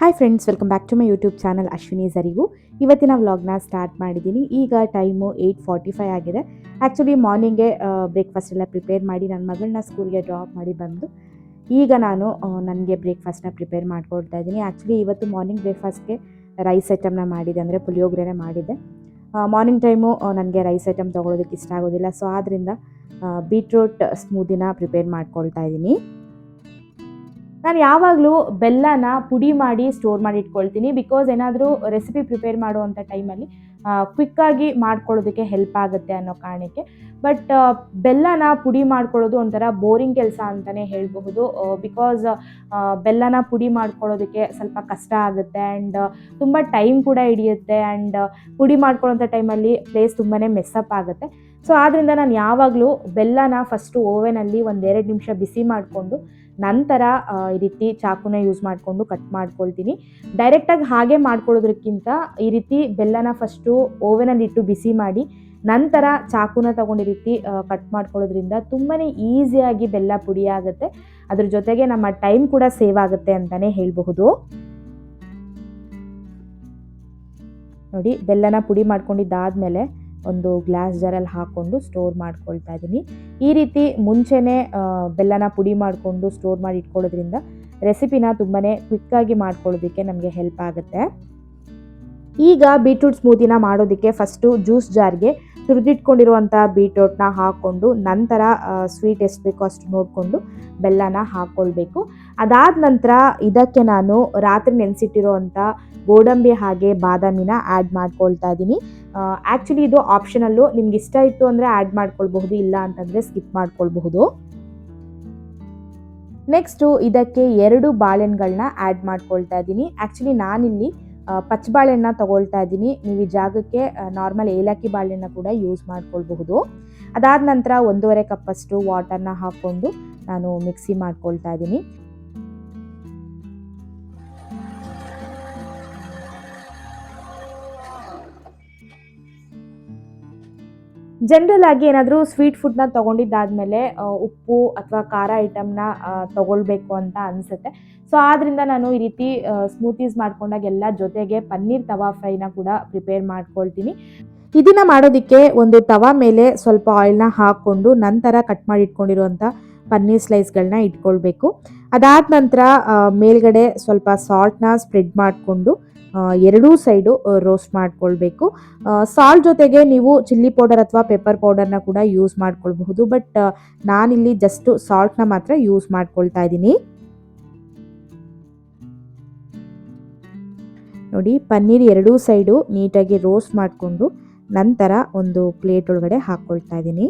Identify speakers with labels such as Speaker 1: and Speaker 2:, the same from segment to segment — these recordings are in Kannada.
Speaker 1: Hi friends welcome back to my YouTube channel Ashwini ಸರಿವು ಇವತ್ತಿನ ವ್ಲಾಗ್ನ ಸ್ಟಾರ್ಟ್ ಮಾಡಿದ್ದೀನಿ. ಈಗ ಟೈಮು ಏಯ್ಟ್ ಫಾರ್ಟಿ ಫೈವ್ ಆಗಿದೆ ಆ್ಯಕ್ಚುಲಿ ಮಾರ್ನಿಂಗೆ ಬ್ರೇಕ್ಫಾಸ್ಟ್ ಎಲ್ಲ ಪ್ರಿಪೇರ್ ಮಾಡಿ ನನ್ನ ಮಗಳನ್ನ ಸ್ಕೂಲ್ಗೆ ಡ್ರಾಪ್ ಮಾಡಿ ಬಂದು, ಈಗ ನಾನು ನನಗೆ ಬ್ರೇಕ್ಫಾಸ್ಟ್ನ ಪ್ರಿಪೇರ್ ಮಾಡ್ಕೊಳ್ತಾ ಇದ್ದೀನಿ. ಆ್ಯಕ್ಚುಲಿ ಇವತ್ತು ಮಾರ್ನಿಂಗ್ ಬ್ರೇಕ್ಫಾಸ್ಟ್ಗೆ ರೈಸ್ ಐಟಮ್ನ ಮಾಡಿದೆ, ಅಂದರೆ ಪುಳಿಯೋಗರೆನೇ ಮಾಡಿದ್ದೆ ಮಾರ್ನಿಂಗ್ ಟೈಮು ನನಗೆ ರೈಸ್ ಐಟಮ್ ತೊಗೊಳೋದಕ್ಕೆ ಇಷ್ಟ ಆಗೋದಿಲ್ಲ. ಸೊ ಆದ್ದರಿಂದ ಬೀಟ್ರೂಟ್ ಸ್ಮೂದಿನ ಪ್ರಿಪೇರ್ ಮಾಡ್ಕೊಳ್ತಾ ಇದ್ದೀನಿ. ನಾನು ಯಾವಾಗಲೂ ಬೆಲ್ಲನ ಪುಡಿ ಮಾಡಿ ಸ್ಟೋರ್ ಮಾಡಿ ಇಟ್ಕೊಳ್ತೀನಿ ಬಿಕಾಸ್ ಏನಾದರೂ ರೆಸಿಪಿ ಪ್ರಿಪೇರ್ ಮಾಡುವಂಥ ಟೈಮಲ್ಲಿ ಕ್ವಿಕ್ಕಾಗಿ ಮಾಡ್ಕೊಳ್ಳೋದಕ್ಕೆ ಹೆಲ್ಪ್ ಆಗುತ್ತೆ ಅನ್ನೋ ಕಾರಣಕ್ಕೆ. ಬಟ್ ಬೆಲ್ಲನ ಪುಡಿ ಮಾಡ್ಕೊಳ್ಳೋದು ಒಂಥರ ಬೋರಿಂಗ್ ಕೆಲಸ ಅಂತಲೇ ಹೇಳಬಹುದು. ಬಿಕಾಸ್ ಬೆಲ್ಲನ ಪುಡಿ ಮಾಡ್ಕೊಳ್ಳೋದಕ್ಕೆ ಸ್ವಲ್ಪ ಕಷ್ಟ ಆಗುತ್ತೆ ಆ್ಯಂಡ್ ತುಂಬ ಟೈಮ್ ಕೂಡ ಹಿಡಿಯುತ್ತೆ ಆ್ಯಂಡ್ ಪುಡಿ ಮಾಡ್ಕೊಳ್ಳೋಂಥ ಟೈಮಲ್ಲಿ ಪ್ಲೇಸ್ ತುಂಬಾ ಮೆಸ್ಸಪ್ ಆಗುತ್ತೆ. ಸೊ ಆದ್ದರಿಂದ ನಾನು ಯಾವಾಗಲೂ ಬೆಲ್ಲನ ಫಸ್ಟು ಓವೆನಲ್ಲಿ ಒಂದೆರಡು ನಿಮಿಷ ಬಿಸಿ ಮಾಡಿಕೊಂಡು ನಂತರ ಈ ರೀತಿ ಚಾಕುನ ಯೂಸ್ ಮಾಡಿಕೊಂಡು ಕಟ್ ಮಾಡ್ಕೊಳ್ತೀನಿ. ಡೈರೆಕ್ಟಾಗಿ ಹಾಗೆ ಮಾಡ್ಕೊಳ್ಳೋದಕ್ಕಿಂತ ಈ ರೀತಿ ಬೆಲ್ಲನ ಫಸ್ಟು ಓವೆನಲ್ಲಿಟ್ಟು ಬಿಸಿ ಮಾಡಿ, ನಂತರ ಚಾಕುನ ತಗೊಂಡು ಈ ರೀತಿ ಕಟ್ ಮಾಡ್ಕೊಳ್ಳೋದ್ರಿಂದ ತುಂಬಾ ಈಸಿಯಾಗಿ ಬೆಲ್ಲ ಪುಡಿ ಆಗುತ್ತೆ. ಅದ್ರ ಜೊತೆಗೆ ನಮ್ಮ ಟೈಮ್ ಕೂಡ ಸೇವ್ ಆಗುತ್ತೆ ಅಂತಲೇ ಹೇಳಬಹುದು. ನೋಡಿ, ಬೆಲ್ಲನ ಪುಡಿ ಮಾಡ್ಕೊಂಡಿದ್ದಾದಮೇಲೆ ಒಂದು ಗ್ಲಾಸ್ ಜಾರಲ್ಲಿ ಹಾಕ್ಕೊಂಡು ಸ್ಟೋರ್ ಮಾಡ್ಕೊಳ್ತಾ ಇದ್ದೀನಿ. ಈ ರೀತಿ ಮುಂಚೆನೇ ಬೆಲ್ಲನ ಪುಡಿ ಮಾಡಿಕೊಂಡು ಸ್ಟೋರ್ ಮಾಡಿ ಇಟ್ಕೊಳ್ಳೋದ್ರಿಂದ ರೆಸಿಪಿನ ತುಂಬಾ ಕ್ವಿಕ್ಕಾಗಿ ಮಾಡ್ಕೊಳ್ಳೋದಕ್ಕೆ ನಮಗೆ ಹೆಲ್ಪ್ ಆಗುತ್ತೆ. ಈಗ ಬೀಟ್ರೂಟ್ ಸ್ಮೂತಿನ ಮಾಡೋದಕ್ಕೆ ಫಸ್ಟು ಜ್ಯೂಸ್ ಜಾರ್ಗೆ ತುರಿದಿಟ್ಕೊಂಡಿರುವಂಥ ಬೀಟ್ರೂಟ್ನ ಹಾಕ್ಕೊಂಡು ನಂತರ ಸ್ವೀಟ್ ಎಷ್ಟು ಬೇಕೋ ಅಷ್ಟು ನೋಡಿಕೊಂಡು ಬೆಲ್ಲನ ಹಾಕ್ಕೊಳ್ಬೇಕು ಅದಾದ ನಂತರ ಇದಕ್ಕೆ ನಾನು ರಾತ್ರಿ ನೆನೆಸಿಟ್ಟಿರೋವಂಥ ಗೋಡಂಬಿ ಹಾಗೆ ಬಾದಾಮಿನ ಆ್ಯಡ್ ಮಾಡ್ಕೊಳ್ತಾ ಇದ್ದೀನಿ. ಆ್ಯಕ್ಚುಲಿ ಇದು ಆಪ್ಷನಲ್ಲು ನಿಮ್ಗೆ ಇಷ್ಟ ಇತ್ತು ಅಂದರೆ ಆ್ಯಡ್ ಮಾಡ್ಕೊಳ್ಬಹುದು, ಇಲ್ಲ ಅಂತಂದರೆ ಸ್ಕಿಪ್ ಮಾಡ್ಕೊಳ್ಬಹುದು. ನೆಕ್ಸ್ಟು ಇದಕ್ಕೆ ಎರಡು ಬಾಳೆಹಣ್ಣುಗಳನ್ನ ಆ್ಯಡ್ ಮಾಡ್ಕೊಳ್ತಾ ಇದ್ದೀನಿ. ಆ್ಯಕ್ಚುಲಿ ನಾನಿಲ್ಲಿ ಪಚ್ಚ ಬಾಳೆಹಣ್ಣ ತಗೊಳ್ತಾ ಇದ್ದೀನಿ. ನೀವು ಈ ಜಾಗಕ್ಕೆ ನಾರ್ಮಲ್ ಏಲಕ್ಕಿ ಬಾಳೆಹಣ್ಣ ಕೂಡ ಯೂಸ್ ಮಾಡ್ಕೊಳ್ಬಹುದು. ಅದಾದ ನಂತರ ಒಂದೂವರೆ ಕಪ್ಪಷ್ಟು ವಾಟರ್ನ ಹಾಕ್ಕೊಂಡು ನಾನು ಮಿಕ್ಸಿ ಮಾಡ್ಕೊಳ್ತಾ ಇದ್ದೀನಿ. ಜನರಲ್ ಆಗಿ ಏನಾದರೂ ಸ್ವೀಟ್ ಫುಡ್ನ ತೊಗೊಂಡಿದ್ದಾದಮೇಲೆ ಉಪ್ಪು ಅಥವಾ ಖಾರ ಐಟಮ್ನ ತಗೊಳ್ಬೇಕು ಅಂತ ಅನಿಸುತ್ತೆ. ಸೊ ಆದ್ದರಿಂದ ನಾನು ಈ ರೀತಿ ಸ್ಮೂತೀಸ್ ಮಾಡ್ಕೊಂಡಾಗೆಲ್ಲ ಜೊತೆಗೆ ಪನ್ನೀರ್ ತವಾ ಫ್ರೈನ ಕೂಡ ಪ್ರಿಪೇರ್ ಮಾಡ್ಕೊಳ್ತೀನಿ. ಇದನ್ನ ಮಾಡೋದಕ್ಕೆ ಒಂದು ತವಾ ಮೇಲೆ ಸ್ವಲ್ಪ ಆಯಿಲ್ನ ಹಾಕ್ಕೊಂಡು ನಂತರ ಕಟ್ ಮಾಡಿ ಇಟ್ಕೊಂಡಿರುವಂಥ ಪನ್ನೀರ್ ಸ್ಲೈಸ್ಗಳನ್ನ ಇಟ್ಕೊಳ್ಬೇಕು. ಅದಾದ ನಂತರ ಮೇಲ್ಗಡೆ ಸ್ವಲ್ಪ ಸಾಲ್ಟ್ನ ಸ್ಪ್ರೆಡ್ ಮಾಡಿಕೊಂಡು ಎರಡೂ ಸೈಡು ರೋಸ್ಟ್ ಮಾಡ್ಕೊಳ್ಬೇಕು. ಸಾಲ್ಟ್ ಜೊತೆಗೆ ನೀವು ಚಿಲ್ಲಿ ಪೌಡರ್ ಅಥವಾ ಪೆಪ್ಪರ್ ಪೌಡರ್ನ ಕೂಡ ಯೂಸ್ ಮಾಡ್ಕೊಳ್ಬಹುದು. ಬಟ್ ನಾನಿಲ್ಲಿ ಜಸ್ಟ್ ಸಾಲ್ಟ್ನ ಮಾತ್ರ ಯೂಸ್ ಮಾಡ್ಕೊಳ್ತಾ ಇದ್ದೀನಿ. ನೋಡಿ, ಪನ್ನೀರ್ ಎರಡೂ ಸೈಡು ನೀಟಾಗಿ ರೋಸ್ಟ್ ಮಾಡಿಕೊಂಡು ನಂತರ ಒಂದು ಪ್ಲೇಟ್ ಒಳಗಡೆ ಹಾಕ್ಕೊಳ್ತಾ ಇದ್ದೀನಿ.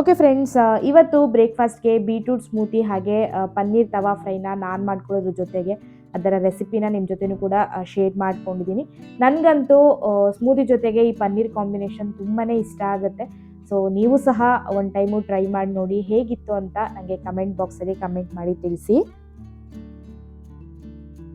Speaker 1: ಓಕೆ ಫ್ರೆಂಡ್ಸ್ ಇವತ್ತು ಬ್ರೇಕ್ಫಾಸ್ಟ್ಗೆ ಬೀಟ್ರೂಟ್ ಸ್ಮೂತಿ ಹಾಗೆ ಪನ್ನೀರ್ ತವಾ ಫ್ರೈನ ನಾನು ಮಾಡ್ಕೊಳ್ಳೋದ್ರ ಜೊತೆಗೆ ಅದರ ರೆಸಿಪಿನ ನಿಮ್ಮ ಜೊತೆನೂ ಕೂಡ ಶೇರ್ ಮಾಡ್ಕೊಂಡಿದ್ದೀನಿ. ನನಗಂತೂ ಸ್ಮೂತಿ ಜೊತೆಗೆ ಈ ಪನ್ನೀರ್ ಕಾಂಬಿನೇಷನ್ ತುಂಬಾ ಇಷ್ಟ ಆಗುತ್ತೆ. ಸೊ ನೀವು ಸಹ ಒಂದು ಟೈಮು ಟ್ರೈ ಮಾಡಿ ನೋಡಿ ಹೇಗಿತ್ತು ಅಂತ ನನಗೆ ಕಮೆಂಟ್ ಬಾಕ್ಸಲ್ಲಿ ಕಮೆಂಟ್ ಮಾಡಿ ತಿಳಿಸಿ.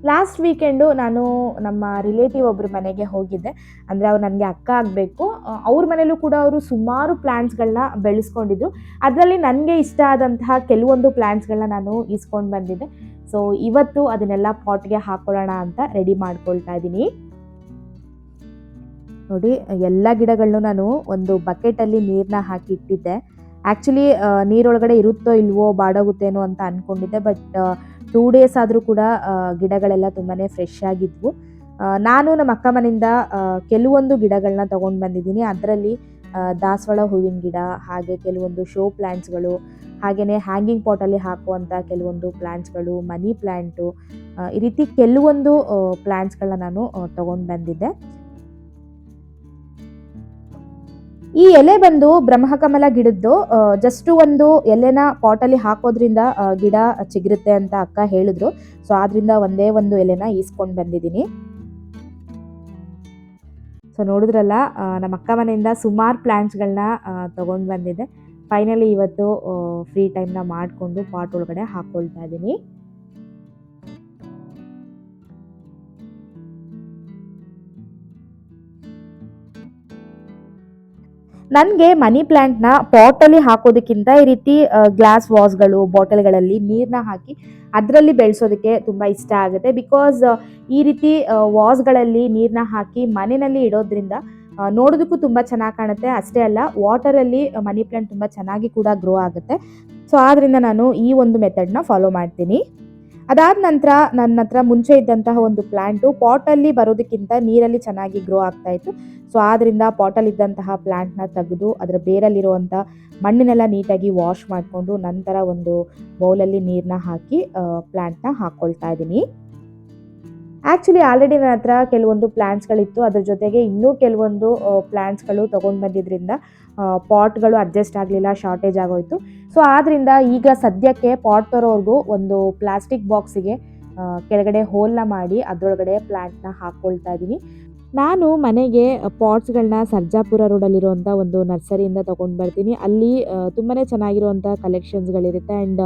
Speaker 1: ಲಾಸ್ಟ್ ವೀಕೆಂಡು ನಾನು ನಮ್ಮ ರಿಲೇಟಿವ್ ಒಬ್ಬರು ಮನೆಗೆ ಹೋಗಿದ್ದೆ. ಅಂದರೆ ಅವ್ರು ನನಗೆ ಅಕ್ಕ ಆಗಬೇಕು. ಅವ್ರ ಮನೇಲೂ ಕೂಡ ಅವರು ಸುಮಾರು ಪ್ಲ್ಯಾಂಟ್ಸ್ಗಳನ್ನ ಬೆಳೆಸ್ಕೊಂಡಿದ್ರು. ಅದರಲ್ಲಿ ನನಗೆ ಇಷ್ಟ ಆದಂತಹ ಕೆಲವೊಂದು ಪ್ಲ್ಯಾಂಟ್ಸ್ಗಳನ್ನ ನಾನು ಇಸ್ಕೊಂಡು ಬಂದಿದ್ದೆ. ಸೊ ಇವತ್ತು ಅದನ್ನೆಲ್ಲ ಪಾಟ್ಗೆ ಹಾಕೊಳ್ಳೋಣ ಅಂತ ರೆಡಿ ಮಾಡ್ಕೊಳ್ತಾ ಇದ್ದೀನಿ. ನೋಡಿ, ಎಲ್ಲ ಗಿಡಗಳನ್ನೂ ನಾನು ಒಂದು ಬಕೆಟಲ್ಲಿ ನೀರನ್ನ ಹಾಕಿ ಇಟ್ಟಿದ್ದೆ. ಆ್ಯಕ್ಚುಲಿ ನೀರೊಳಗಡೆ ಇರುತ್ತೋ ಇಲ್ವೋ, ಬಾಡೋಗುತ್ತೇನೋ ಅಂತ ಅಂದ್ಕೊಂಡಿದ್ದೆ ಬಟ್ ಟೂ ಡೇಸ್ ಆದರೂ ಕೂಡ ಗಿಡಗಳೆಲ್ಲ ತುಂಬಾ ಫ್ರೆಶ್ ಆಗಿದ್ವು. ನಾನು ನಮ್ಮ ಅಕ್ಕ ಮನೆಯಿಂದ ಕೆಲವೊಂದು ಗಿಡಗಳನ್ನ ತೊಗೊಂಡು ಬಂದಿದ್ದೀನಿ. ಅದರಲ್ಲಿ ದಾಸವಾಳ ಹೂವಿನ ಗಿಡ, ಹಾಗೆ ಕೆಲವೊಂದು ಶೋ ಪ್ಲ್ಯಾಂಟ್ಸ್ಗಳು ಹಾಗೆಯೇ ಹ್ಯಾಂಗಿಂಗ್ ಪಾಟಲ್ಲಿ ಹಾಕುವಂಥ ಕೆಲವೊಂದು ಪ್ಲ್ಯಾಂಟ್ಸ್ಗಳು ಮನಿ ಪ್ಲ್ಯಾಂಟು ಈ ರೀತಿ ಕೆಲವೊಂದು ಪ್ಲ್ಯಾಂಟ್ಸ್ಗಳನ್ನ ನಾನು ತೊಗೊಂಡು ಬಂದಿದ್ದೆ. ಈ ಎಲೆ ಬಂದು ಬ್ರಹ್ಮಕಮಲ ಗಿಡದ್ದು ಜಸ್ಟ್ ಒಂದು ಎಲೆನ ಪಾಟಲ್ಲಿ ಹಾಕೋದ್ರಿಂದ ಗಿಡ ಚಿಗಿರುತ್ತೆ ಅಂತ ಅಕ್ಕ ಹೇಳಿದ್ರು. ಸೊ ಆದ್ರಿಂದ ಒಂದೇ ಒಂದು ಎಲೆನ ಈಸ್ಕೊಂಡು ಬಂದಿದ್ದೀನಿ. ಸೊ ನೋಡಿದ್ರಲ್ಲ ನಮ್ಮ ಅಕ್ಕ ಮನೆಯಿಂದ ಸುಮಾರು ಪ್ಲ್ಯಾಂಟ್ಸ್ಗಳನ್ನ ತೊಗೊಂಡು ಬಂದಿದ್ದೆ ಫೈನಲಿ ಇವತ್ತು ಫ್ರೀ ಟೈಮ್ನ ಮಾಡಿಕೊಂಡು ಪಾಟ್ ಒಳಗಡೆ ಹಾಕ್ಕೊಳ್ತಾ ಇದ್ದೀನಿ. ನನಗೆ ಮನಿ ಪ್ಲ್ಯಾಂಟ್ನ ಪಾಟಲ್ಲಿ ಹಾಕೋದಕ್ಕಿಂತ ಈ ರೀತಿ ಗ್ಲಾಸ್ ವಾಸ್ಗಳು, ಬಾಟಲ್ಗಳಲ್ಲಿ ನೀರನ್ನ ಹಾಕಿ ಅದರಲ್ಲಿ ಬೆಳೆಸೋದಕ್ಕೆ ತುಂಬ ಇಷ್ಟ ಆಗುತ್ತೆ. ಬಿಕಾಸ್ ಈ ರೀತಿ ವಾಸ್ಗಳಲ್ಲಿ ನೀರನ್ನ ಹಾಕಿ ಮನೆಯಲ್ಲಿ ಇಡೋದ್ರಿಂದ ನೋಡೋದಕ್ಕೂ ತುಂಬ ಚೆನ್ನಾಗಿ ಕಾಣುತ್ತೆ. ಅಷ್ಟೇ ಅಲ್ಲ, ವಾಟರಲ್ಲಿ ಮನಿ ಪ್ಲ್ಯಾಂಟ್ ತುಂಬ ಚೆನ್ನಾಗಿ ಕೂಡ ಗ್ರೋ ಆಗುತ್ತೆ. ಸೊ ಆದ್ದರಿಂದ ನಾನು ಈ ಒಂದು ಮೆಥಡ್ನ ಫಾಲೋ ಮಾಡ್ತೀನಿ. ಅದಾದ ನಂತರ ನನ್ನ ಹತ್ರ ಮುಂಚೆ ಇದ್ದಂತಹ ಒಂದು ಪ್ಲ್ಯಾಂಟು ಪಾಟಲ್ಲಿ ಬರೋದಕ್ಕಿಂತ ನೀರಲ್ಲಿ ಚೆನ್ನಾಗಿ ಗ್ರೋ ಆಗ್ತಾ ಇತ್ತು. ಸೊ ಆದ್ದರಿಂದ ಇದ್ದಂತಹ ಪ್ಲ್ಯಾಂಟ್ನ ತೆಗೆದು ಅದರ ಬೇರಲ್ಲಿರುವಂಥ ಮಣ್ಣನ್ನೆಲ್ಲ ನೀಟಾಗಿ ವಾಶ್ ಮಾಡಿಕೊಂಡು ನಂತರ ಒಂದು ಬೌಲಲ್ಲಿ ನೀರನ್ನ ಹಾಕಿ ಪ್ಲ್ಯಾಂಟ್ನ ಹಾಕ್ಕೊಳ್ತಾ ಇದ್ದೀನಿ. ಆ್ಯಕ್ಚುಲಿ ಆಲ್ರೆಡಿ ನನ್ನ ಹತ್ರ ಕೆಲವೊಂದು ಪ್ಲ್ಯಾನ್ಸ್ಗಳಿತ್ತು ಅದ್ರ ಜೊತೆಗೆ ಇನ್ನೂ ಕೆಲವೊಂದು ಪ್ಲ್ಯಾನ್ಸ್ಗಳು ತೊಗೊಂಡು ಬಂದಿದ್ದರಿಂದ ಪಾಟ್ಗಳು ಅಡ್ಜಸ್ಟ್ ಆಗಲಿಲ್ಲ ಶಾರ್ಟೇಜ್ ಆಗೋಯ್ತು. ಸೊ ಆದ್ದರಿಂದ ಈಗ ಸದ್ಯಕ್ಕೆ ಪಾಟ್ ತರೋರ್ಗೂ ಒಂದು ಪ್ಲಾಸ್ಟಿಕ್ ಬಾಕ್ಸಿಗೆ ಕೆಳಗಡೆ ಹೋಲ್ನ ಮಾಡಿ ಅದರೊಳಗಡೆ ಪ್ಲ್ಯಾಂಟ್ನ ಹಾಕ್ಕೊಳ್ತಾ ಇದ್ದೀನಿ ನಾನು ಮನೆಗೆ ಪಾಟ್ಸ್ಗಳನ್ನ ಸರ್ಜಾಪುರ ರೋಡಲ್ಲಿರುವಂಥ ಒಂದು ನರ್ಸರಿಯಿಂದ ತೊಗೊಂಡು ಬರ್ತೀನಿ. ಅಲ್ಲಿ ತುಂಬಾ ಚೆನ್ನಾಗಿರುವಂಥ ಕಲೆಕ್ಷನ್ಸ್ಗಳಿರುತ್ತೆ ಆ್ಯಂಡ್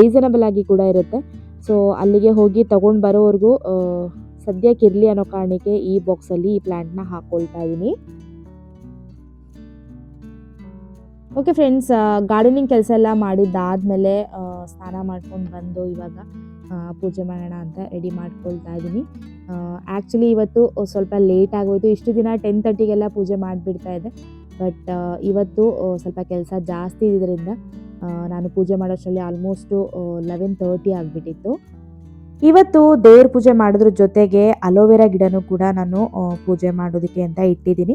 Speaker 1: ರೀಸನಬಲ್ ಆಗಿ ಕೂಡ ಇರುತ್ತೆ. ಸೊ ಅಲ್ಲಿಗೆ ಹೋಗಿ ತಗೊಂಡು ಬರೋವರೆಗೂ ಸದ್ಯಕ್ಕೆ ಇರಲಿ ಅನ್ನೋ ಕಾರಣಕ್ಕೆ ಈ ಬಾಕ್ಸಲ್ಲಿ ಈ ಪ್ಲ್ಯಾಂಟ್ನ ಹಾಕ್ಕೊಳ್ತಾ ಇದ್ದೀನಿ ಓಕೆ ಫ್ರೆಂಡ್ಸ್ ಗಾರ್ಡನಿಂಗ್ ಕೆಲಸ ಎಲ್ಲ ಮಾಡಿದ್ದಾದಮೇಲೆ ಸ್ನಾನ ಮಾಡ್ಕೊಂಡು ಬಂದು ಇವಾಗ ಪೂಜೆ ಮಾಡೋಣ ಅಂತ ರೆಡಿ ಮಾಡ್ಕೊಳ್ತಾ ಇದ್ದೀನಿ ಆ್ಯಕ್ಚುಲಿ ಇವತ್ತು ಸ್ವಲ್ಪ ಲೇಟ್ ಆಗೋಯ್ತು. ಇಷ್ಟು ದಿನ ಟೆನ್ ತರ್ಟಿಗೆಲ್ಲ ಪೂಜೆ ಮಾಡಿಬಿಡ್ತಾ ಇದೆ. ಬಟ್ ಇವತ್ತು ಸ್ವಲ್ಪ ಕೆಲಸ ಜಾಸ್ತಿ ಇದ್ರಿಂದ ನಾನು ಪೂಜೆ ಮಾಡೋಷ್ಟರಲ್ಲಿ ಆಲ್ಮೋಸ್ಟು ಲೆವೆನ್ ತರ್ಟಿ ಆಗಿಬಿಟ್ಟಿತ್ತು. ಇವತ್ತು ದೇವ್ರ ಪೂಜೆ ಮಾಡೋದ್ರ ಜೊತೆಗೆ ಅಲೋವೆರಾ ಗಿಡನೂ ಕೂಡ ನಾನು ಪೂಜೆ ಮಾಡೋದಕ್ಕೆ ಅಂತ ಇಟ್ಟಿದ್ದೀನಿ.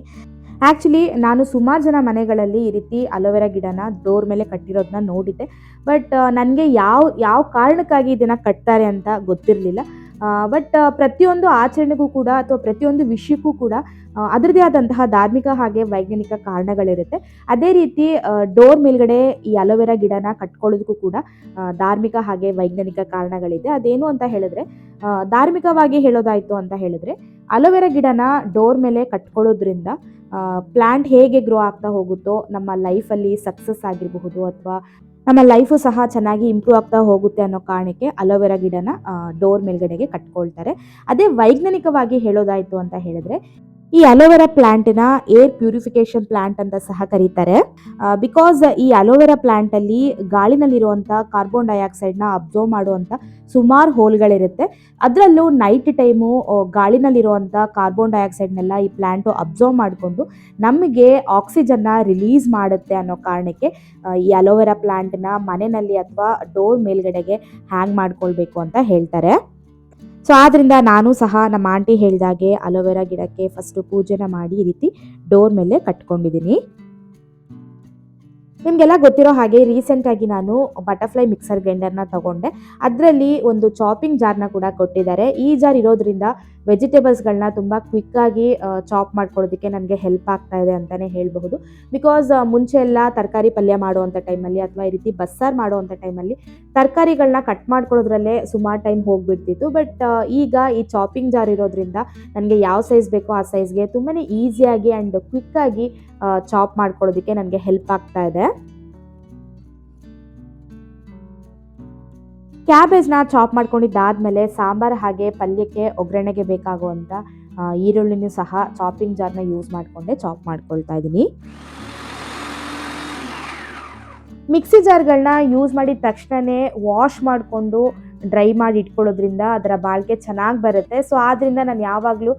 Speaker 1: ಆ್ಯಕ್ಚುಲಿ ನಾನು ಸುಮಾರು ಜನ ಮನೆಗಳಲ್ಲಿ ಈ ರೀತಿ ಅಲೋವೆರಾ ಗಿಡನ ಡೋರ್ ಮೇಲೆ ಕಟ್ಟಿರೋದನ್ನ ನೋಡಿದ್ದೆ. ಬಟ್ ನನಗೆ ಯಾವ ಯಾವ ಕಾರಣಕ್ಕಾಗಿ ಇದನ್ನು ಕಟ್ತಾರೆ ಅಂತ ಗೊತ್ತಿರಲಿಲ್ಲ. ಬಟ್ ಪ್ರತಿಯೊಂದು ಆಚರಣೆಗೂ ಕೂಡ ಅಥವಾ ಪ್ರತಿಯೊಂದು ವಿಷಯಕ್ಕೂ ಕೂಡ ಅದರದೇ ಆದಂತಹ ಧಾರ್ಮಿಕ ಹಾಗೆ ವೈಜ್ಞಾನಿಕ ಕಾರಣಗಳಿರುತ್ತೆ. ಅದೇ ರೀತಿ ಡೋರ್ ಮೇಲ್ಗಡೆ ಈ ಅಲೋವೆರಾ ಗಿಡನ ಕಟ್ಕೊಳ್ಳೋದಕ್ಕೂ ಕೂಡ ಧಾರ್ಮಿಕ ಹಾಗೆ ವೈಜ್ಞಾನಿಕ ಕಾರಣಗಳಿದೆ. ಅದೇನು ಅಂತ ಹೇಳಿದ್ರೆ ಧಾರ್ಮಿಕವಾಗಿ ಹೇಳೋದಾಯ್ತು ಅಂತ ಹೇಳಿದ್ರೆ, ಅಲೋವೆರಾ ಗಿಡನ ಡೋರ್ ಮೇಲೆ ಕಟ್ಕೊಳ್ಳೋದ್ರಿಂದ ಪ್ಲ್ಯಾಂಟ್ ಹೇಗೆ ಗ್ರೋ ಆಗ್ತಾ ಹೋಗುತ್ತೋ, ನಮ್ಮ ಲೈಫಲ್ಲಿ ಸಕ್ಸಸ್ ಆಗಿರಬಹುದು ಅಥವಾ ನಮ್ಮ ಲೈಫು ಸಹ ಚೆನ್ನಾಗಿ ಇಂಪ್ರೂವ್ ಆಗ್ತಾ ಹೋಗುತ್ತೆ ಅನ್ನೋ ಕಾರಣಕ್ಕೆ ಅಲೋವೆರಾ ಗಿಡನ ಡೋರ್ ಮೇಲ್ಗಡೆಗೆ ಕಟ್ಕೊಳ್ತಾರೆ. ಅದೇ ವೈಜ್ಞಾನಿಕವಾಗಿ ಹೇಳೋದಾಯ್ತು ಅಂತ ಹೇಳಿದ್ರೆ ಈ ಅಲೋವೆರಾ ಪ್ಲಾಂಟ್ನ ಏರ್ ಪ್ಯೂರಿಫಿಕೇಶನ್ ಪ್ಲಾಂಟ್ ಅಂತ ಸಹ ಕರೀತಾರೆ. ಬಿಕಾಸ್ ಈ ಅಲೋವೆರಾ ಪ್ಲಾಂಟಲ್ಲಿ ಗಾಳಿನಲ್ಲಿರುವಂಥ ಕಾರ್ಬನ್ ಡೈಆಕ್ಸೈಡ್ನ ಅಬ್ಸರ್ವ್ ಮಾಡುವಂತ ಸುಮಾರು ಹೋಲ್ಗಳಿರುತ್ತೆ. ಅದರಲ್ಲೂ ನೈಟ್ ಟೈಮು ಗಾಳಿನಲ್ಲಿರುವಂಥ ಕಾರ್ಬನ್ ಡೈಆಕ್ಸೈಡ್ನೆಲ್ಲ ಈ ಪ್ಲಾಂಟು ಅಬ್ಸರ್ವ್ ಮಾಡಿಕೊಂಡು ನಮಗೆ ಆಕ್ಸಿಜನ್ನ ರಿಲೀಸ್ ಮಾಡುತ್ತೆ ಅನ್ನೋ ಕಾರಣಕ್ಕೆ ಈ ಅಲೋವೆರಾ ಪ್ಲಾಂಟ್ನ ಮನೆಯಲ್ಲಿ ಅಥವಾ ಡೋರ್ ಮೇಲ್ಗಡೆಗೆ ಹ್ಯಾಂಗ್ ಮಾಡ್ಕೊಳ್ಬೇಕು ಅಂತ ಹೇಳ್ತಾರೆ. ಸೊ ಆದ್ದರಿಂದ ನಾನು ಸಹ ನಮ್ಮ ಆಂಟಿ ಹೇಳಿದಾಗೆ ಅಲೋವೆರಾ ಗಿಡಕ್ಕೆ ಫಸ್ಟು ಪೂಜೆನ ಮಾಡಿ ಈ ರೀತಿ ಡೋರ್ ಮೇಲೆ ಕಟ್ಕೊಂಡಿದ್ದೀನಿ. ನಿಮಗೆಲ್ಲ ಗೊತ್ತಿರೋ ಹಾಗೆ ರೀಸೆಂಟಾಗಿ ನಾನು ಬಟರ್ಫ್ಲೈ ಮಿಕ್ಸರ್ ಗ್ರೈಂಡರ್ನ ತಗೊಂಡೆ. ಅದರಲ್ಲಿ ಒಂದು ಚಾಪಿಂಗ್ ಜಾರ್ನ ಕೂಡ ಕೊಟ್ಟಿದ್ದಾರೆ. ಈ ಜಾರ್ ಇರೋದ್ರಿಂದ ವೆಜಿಟೇಬಲ್ಸ್ಗಳನ್ನ ತುಂಬ ಕ್ವಿಕ್ಕಾಗಿ ಚಾಪ್ ಮಾಡ್ಕೊಳ್ಳೋದಕ್ಕೆ ನನಗೆ ಹೆಲ್ಪ್ ಆಗ್ತಾ ಇದೆ ಅಂತಲೇ ಹೇಳಬಹುದು. ಬಿಕಾಸ್ ಮುಂಚೆ ಎಲ್ಲ ತರಕಾರಿ ಪಲ್ಯ ಮಾಡುವಂಥ ಟೈಮಲ್ಲಿ ಅಥವಾ ಈ ರೀತಿ ಬಸ್ಸಾರು ಮಾಡುವಂಥ ಟೈಮಲ್ಲಿ ತರಕಾರಿಗಳನ್ನ ಕಟ್ ಮಾಡ್ಕೊಳ್ಳೋದ್ರಲ್ಲೇ ಸುಮಾರು ಟೈಮ್ ಹೋಗಿಬಿಡ್ತಿತ್ತು. ಬಟ್ ಈಗ ಈ ಚಾಪಿಂಗ್ ಜಾರ್ ಇರೋದ್ರಿಂದ ನನಗೆ ಯಾವ ಸೈಜ್ ಬೇಕೋ ಆ ಸೈಜ್ಗೆ ತುಂಬಾ ಈಸಿಯಾಗಿ ಆ್ಯಂಡ್ ಕ್ವಿಕ್ಕಾಗಿ ಚಾಪ್ ಮಾಡ್ಕೊಳ್ಳೋದಕ್ಕೆ ನನಗೆ ಹೆಲ್ಪ್ ಆಗ್ತಾ ಇದೆ. ಕ್ಯಾಬೇಜ್ನ ಚಾಪ್ ಮಾಡ್ಕೊಂಡಿದ್ದಾದ್ಮೇಲೆ ಸಾಂಬಾರು ಹಾಗೆ ಪಲ್ಯಕ್ಕೆ ಒಗ್ಗರಣೆಗೆ ಬೇಕಾಗುವಂಥ ಈರುಳ್ಳಿನೂ ಸಹ ಚಾಪಿಂಗ್ ಜಾರ್ನ ಯೂಸ್ ಮಾಡಿಕೊಂಡೆ ಚಾಪ್ ಮಾಡ್ಕೊಳ್ತಾ ಇದ್ದೀನಿ. ಮಿಕ್ಸಿ ಜಾರ್ಗಳನ್ನ ಯೂಸ್ ಮಾಡಿದ ತಕ್ಷಣವೇ ವಾಶ್ ಮಾಡಿಕೊಂಡು ಡ್ರೈ ಮಾಡಿ ಇಟ್ಕೊಳ್ಳೋದ್ರಿಂದ ಅದರ ಬಾಳಿಕೆ ಚೆನ್ನಾಗಿ ಬರುತ್ತೆ. ಸೊ ಆದ್ದರಿಂದ ನಾನು ಯಾವಾಗಲೂ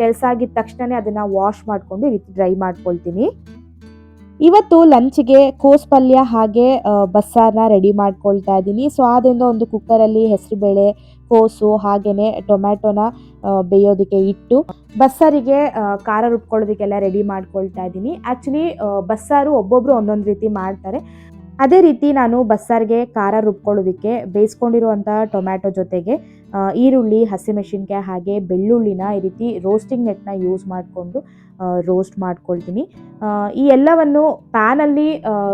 Speaker 1: ಕೆಲಸ ಆಗಿದ ತಕ್ಷಣವೇ ಅದನ್ನು ವಾಶ್ ಮಾಡಿಕೊಂಡು ರೀತಿ ಡ್ರೈ ಮಾಡ್ಕೊಳ್ತೀನಿ. ಇವತ್ತು ಲಂಚ್ಗೆ ಕೋಸ್ ಪಲ್ಯ ಹಾಗೆ ಬಸ್ಸಾರನ್ನ ರೆಡಿ ಮಾಡ್ಕೊಳ್ತಾ ಇದ್ದೀನಿ. ಸೊ ಆದ್ದರಿಂದ ಒಂದು ಕುಕ್ಕರಲ್ಲಿ ಹೆಸರುಬೇಳೆ, ಕೋಸು ಹಾಗೆಯೇ ಟೊಮ್ಯಾಟೊನ ಬೇಯೋದಕ್ಕೆ ಇಟ್ಟು ಬಸ್ಸಾರಿಗೆ ಖಾರ ರುಬ್ಕೊಳ್ಳೋದಕ್ಕೆಲ್ಲ ರೆಡಿ ಮಾಡ್ಕೊಳ್ತಾ ಇದ್ದೀನಿ. ಆ್ಯಕ್ಚುಲಿ ಬಸ್ಸಾರು ಒಬ್ಬೊಬ್ಬರು ಒಂದೊಂದು ರೀತಿ ಮಾಡ್ತಾರೆ. ಅದೇ ರೀತಿ ನಾನು ಬಸ್ಸಾರಿಗೆ ಖಾರ ರುಬ್ಕೊಳ್ಳೋದಕ್ಕೆ ಬೇಯಿಸ್ಕೊಂಡಿರುವಂಥ ಟೊಮ್ಯಾಟೊ ಜೊತೆಗೆ ಈರುಳ್ಳಿ ಹಸಿಮೆಣಸಿನ್ಕಾಯಿ ಹಾಗೆ ಬೆಳ್ಳುಳ್ಳಿನ ಈ ರೀತಿ ರೋಸ್ಟಿಂಗ್ ನೆಟ್ನ ಯೂಸ್ ಮಾಡಿಕೊಂಡು ರೋಸ್ಟ್ ಮಾಡ್ಕೊಳ್ತೀನಿ. ಈ ಎಲ್ಲವನ್ನು ಪ್ಯಾನಲ್ಲಿ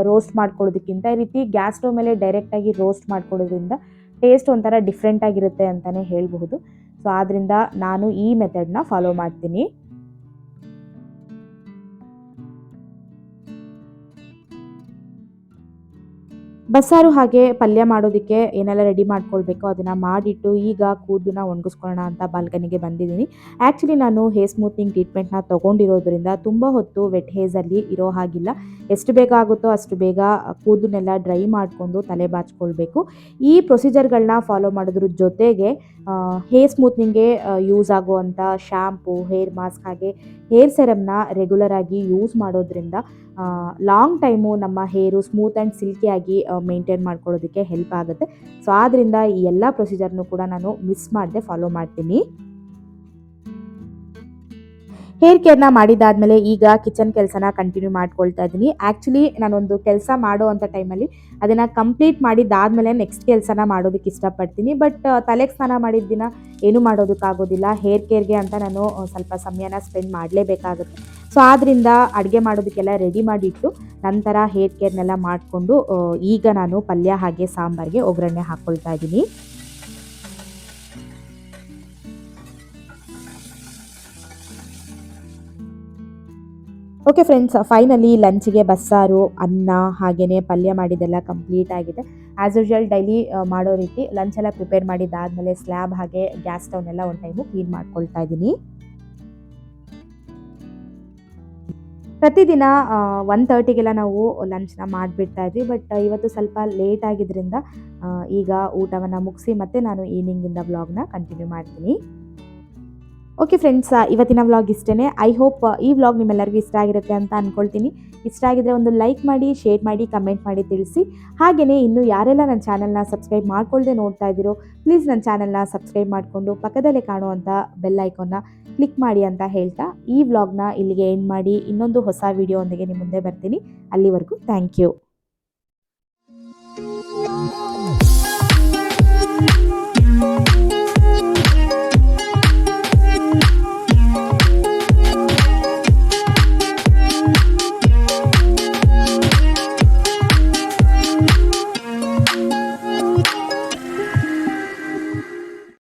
Speaker 1: ರೋಸ್ಟ್ ಮಾಡ್ಕೊಳ್ಳೋದಕ್ಕಿಂತ ಈ ರೀತಿ ಗ್ಯಾಸ್ ಸ್ಟವ್ ಮೇಲೆ ಡೈರೆಕ್ಟಾಗಿ ರೋಸ್ಟ್ ಮಾಡ್ಕೊಳ್ಳೋದ್ರಿಂದ ಟೇಸ್ಟ್ ಒಂಥರ ಡಿಫ್ರೆಂಟಾಗಿರುತ್ತೆ ಅಂತಲೇ ಹೇಳಬಹುದು. ಸೊ ಆದ್ದರಿಂದ ನಾನು ಈ ಮೆಥಡ್ನ ಫಾಲೋ ಮಾಡ್ತೀನಿ. ಬಸ್ಸಾರು ಹಾಗೆ ಪಲ್ಯ ಮಾಡೋದಕ್ಕೆ ಏನೆಲ್ಲ ರೆಡಿ ಮಾಡ್ಕೊಳ್ಬೇಕು ಅದನ್ನು ಮಾಡಿಟ್ಟು ಈಗ ಕೂದಲನ್ನ ಒಣಗಿಸ್ಕೊಳ್ಳೋಣ ಅಂತ ಬಾಲ್ಕನಿಗೆ ಬಂದಿದ್ದೀನಿ. ಆ್ಯಕ್ಚುಲಿ ನಾನು ಹೇರ್ ಸ್ಮೂತ್ನಿಂಗ್ ಟ್ರೀಟ್ಮೆಂಟ್ನ ತೊಗೊಂಡಿರೋದ್ರಿಂದ ತುಂಬ ಹೊತ್ತು ವೆಟ್ ಹೇಸಲ್ಲಿ ಇರೋ ಹಾಗಿಲ್ಲ. ಎಷ್ಟು ಬೇಗ ಆಗುತ್ತೋ ಅಷ್ಟು ಬೇಗ ಕೂದಲನ್ನೆಲ್ಲ ಡ್ರೈ ಮಾಡಿಕೊಂಡು ತಲೆ ಬಾಚ್ಕೊಳ್ಬೇಕು. ಈ ಪ್ರೊಸೀಜರ್ಗಳನ್ನ ಫಾಲೋ ಮಾಡೋದ್ರ ಜೊತೆಗೆ ಹೇರ್ ಸ್ಮೂತ್ನಿಂಗ್ಗೆ ಯೂಸ್ ಆಗುವಂಥ ಶ್ಯಾಂಪು ಹೇರ್ ಮಾಸ್ಕ್ ಹಾಗೆ ಹೇರ್ ಸೆರಮ್ನ ರೆಗ್ಯುಲರ್ ಆಗಿ ಯೂಸ್ ಮಾಡೋದ್ರಿಂದ ಲಾಂಗ್ ಟೈಮು ನಮ್ಮ ಹೇರು ಸ್ಮೂತ್ ಆ್ಯಂಡ್ ಸಿಲ್ಕಿಯಾಗಿ ಮೇಂಟೈನ್ ಮಾಡ್ಕೊಳ್ಳೋದಕ್ಕೆ ಹೆಲ್ಪ್ ಆಗುತ್ತೆ. ಸೊ ಆದ್ದರಿಂದ ಈ ಎಲ್ಲ ಪ್ರೊಸೀಜರ್ನು ಕೂಡ ನಾನು ಮಿಸ್ ಮಾಡದೆ ಫಾಲೋ ಮಾಡ್ತೀನಿ. ಹೇರ್ ಕೇರ್ನ ಮಾಡಿದಾದ್ಮೇಲೆ ಈಗ ಕಿಚನ್ ಕೆಲಸನ ಕಂಟಿನ್ಯೂ ಮಾಡ್ಕೊಳ್ತಾ ಇದ್ದೀನಿ. ಆ್ಯಕ್ಚುಲಿ ನಾನೊಂದು ಕೆಲಸ ಮಾಡೋ ಅಂಥ ಟೈಮಲ್ಲಿ ಅದನ್ನು ಕಂಪ್ಲೀಟ್ ಮಾಡಿದ್ದಾದಮೇಲೆ ನೆಕ್ಸ್ಟ್ ಕೆಲಸನ ಮಾಡೋದಕ್ಕೆ ಇಷ್ಟಪಡ್ತೀನಿ. ಬಟ್ ತಲೆಗೆ ಸ್ನಾನ ಮಾಡಿದ ದಿನ ಏನೂ ಮಾಡೋದಕ್ಕಾಗೋದಿಲ್ಲ. ಹೇರ್ ಕೇರ್ಗೆ ಅಂತ ನಾನು ಸ್ವಲ್ಪ ಸಮಯನ ಸ್ಪೆಂಡ್ ಮಾಡಲೇಬೇಕಾಗುತ್ತೆ. ಸೊ ಆದ್ದರಿಂದ ಅಡುಗೆ ಮಾಡೋದಕ್ಕೆಲ್ಲ ರೆಡಿ ಮಾಡಿಟ್ಟು ನಂತರ ಹೇರ್ ಕೇರ್ನೆಲ್ಲ ಮಾಡಿಕೊಂಡು ಈಗ ನಾನು ಪಲ್ಯ ಹಾಗೆ ಸಾಂಬಾರಿಗೆ ಒಗ್ಗರಣೆ ಹಾಕ್ಕೊಳ್ತಾ ಇದ್ದೀನಿ. ಓಕೆ ಫ್ರೆಂಡ್ಸ್ ಫೈನಲಿ ಲಂಚ್ಗೆ ಬಸ್ಸಾರು, ಅನ್ನ ಹಾಗೆಯೇ ಪಲ್ಯ ಮಾಡಿದೆಲ್ಲ ಕಂಪ್ಲೀಟ್ ಆಗಿದೆ. ಆ್ಯಸ್ ಯೂಶುವಲ್ ಡೈಲಿ ಮಾಡೋ ರೀತಿ ಲಂಚ್ ಎಲ್ಲ ಪ್ರಿಪೇರ್ ಮಾಡಿದ್ದಾದಮೇಲೆ ಸ್ಲ್ಯಾಬ್ ಹಾಗೆ ಗ್ಯಾಸ್ ಸ್ಟವ್ನೆಲ್ಲ ಒಂದು ಟೈಮು ಕ್ಲೀನ್ ಮಾಡ್ಕೊಳ್ತಾ ಇದ್ದೀನಿ. ಪ್ರತಿದಿನ ಒನ್ ತರ್ಟಿಗೆಲ್ಲ ನಾವು ಲಂಚ್ನ ಮಾಡಿಬಿಡ್ತಾ ಇದ್ವಿ. ಬಟ್ ಇವತ್ತು ಸ್ವಲ್ಪ ಲೇಟ್ ಆಗಿದ್ದರಿಂದ ಈಗ ಊಟವನ್ನು ಮುಗಿಸಿ ಮತ್ತೆ ನಾನು ಈವ್ನಿಂಗಿಂದ ಬ್ಲಾಗ್ನ ಕಂಟಿನ್ಯೂ ಮಾಡ್ತೀನಿ. ಓಕೆ ಫ್ರೆಂಡ್ಸ್ ಇವತ್ತಿನ ವ್ಲಾಗ್ ಇಷ್ಟೇ ಐ ಹೋಪ್ ಈ ವ್ಲಾಗ್ ನಿಮ್ಮೆಲ್ಲರಿಗೂ ಇಷ್ಟ ಆಗಿರುತ್ತೆ ಅಂತ ಅಂದ್ಕೊಳ್ತೀನಿ ಇಷ್ಟ ಆಗಿದ್ರೆ ಒಂದು ಲೈಕ್ ಮಾಡಿ ಶೇರ್ ಮಾಡಿ ಕಮೆಂಟ್ ಮಾಡಿ ತಿಳಿಸಿ. ಹಾಗೆಯೇ ಇನ್ನು ಯಾರೆಲ್ಲ ನನ್ನ ಚಾನಲ್ನ ಸಬ್ಸ್ಕ್ರೈಬ್ ಮಾಡ್ಕೊಳ್ಳದೆ ನೋಡ್ತಾ ಇದ್ದೀರೋ ಪ್ಲೀಸ್ ನನ್ನ ಚಾನಲ್ನ ಸಬ್ಸ್ಕ್ರೈಬ್ ಮಾಡಿಕೊಂಡು ಪಕ್ಕದಲ್ಲೇ ಕಾಣುವಂಥ ಬೆಲ್ ಐಕಾನ್ನ ಕ್ಲಿಕ್ ಮಾಡಿ ಅಂತ ಹೇಳ್ತಾ ಈ ವ್ಲಾಗ್ನ ಇಲ್ಲಿಗೆ ಎಂಡ್ ಮಾಡಿ. ಇನ್ನೊಂದು ಹೊಸ ವಿಡಿಯೋ ಒಂದಿಗೆ ನಿಮ್ಮ ಮುಂದೆ ಬರ್ತೀನಿ. ಅಲ್ಲಿವರೆಗೂ ಥ್ಯಾಂಕ್ ಯು